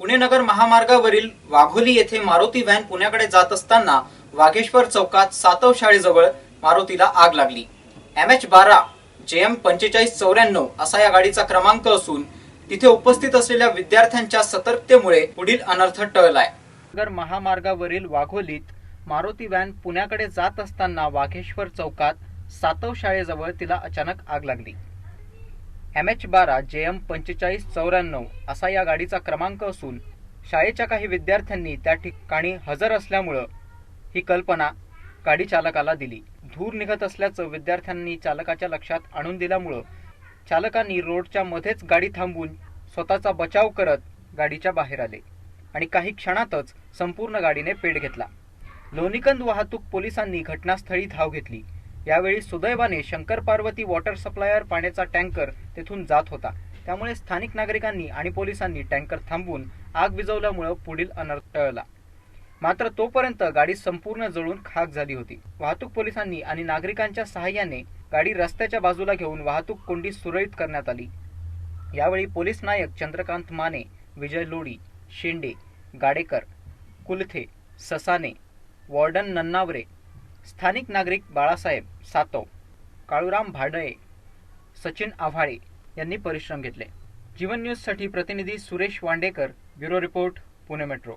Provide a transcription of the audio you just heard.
पुणे नगर महामार्गावरील वाघोली येथे मारुती व्हॅन पुण्याकडे जात असताना वाघेश्वर चौकात सातव शाळेजवळ मारुतीला आग लागली. एम एच बारा जे एम पंचेचाळीस चौऱ्याण्णव असा या गाडीचा क्रमांक असून तिथे उपस्थित असलेल्या विद्यार्थ्यांच्या सतर्कतेमुळे पुढील अनर्थ टळलाय. नगर महामार्गावरील वाघोलीत मारुती व्हॅन पुण्याकडे जात असताना वाघेश्वर चौकात सातव शाळेजवळ तिला अचानक आग लागली. एम एच बारा जे एम पंचेचाळीस चौऱ्याण्णव असा या गाडीचा क्रमांक असून शाळेच्या काही विद्यार्थ्यांनी त्या ठिकाणी हजर असल्यामुळं ही कल्पना गाडी चालकाला दिली. धूर निघत असल्याचं विद्यार्थ्यांनी चालकाच्या लक्षात आणून दिल्यामुळं चालकांनी रोडच्या मध्येच गाडी थांबवून स्वतःचा बचाव करत गाडीच्या बाहेर आले आणि काही क्षणातच संपूर्ण गाडीने पेट घेतला. लोणीकंद वाहतूक पोलिसांनी घटनास्थळी धाव घेतली. यावेळी सुदैवाने शंकर पार्वती वॉटर सप्लायर पाण्याचा टँकर तेथून जात होता. त्यामुळे स्थानिक नागरिकांनी आणि पोलिसांनी टँकर थांबवून आग विजवल्यामुळे पुढील अनर्थ टळला. मात्र तोपर्यंत गाडी संपूर्ण जळून खाक झाली होती. वाहतूक पोलिसांनी आणि नागरिकांच्या सहाय्याने गाडी रस्त्याच्या बाजूला घेऊन वाहतूक कोंडी सुरळीत करण्यात आली. यावेळी पोलीस नायक चंद्रकांत माने विजय लोडी शेंडे गाडेकर कुलथे ससाने वॉर्डन नन्नावरे स्थानिक नागरिक बाळासाहेब सातव काळूराम भाडळे सचिन आव्हाळे यांनी परिश्रम घेतले. जीवन न्यूजसाठी प्रतिनिधी Suresh Wandekar bureau report Pune metro.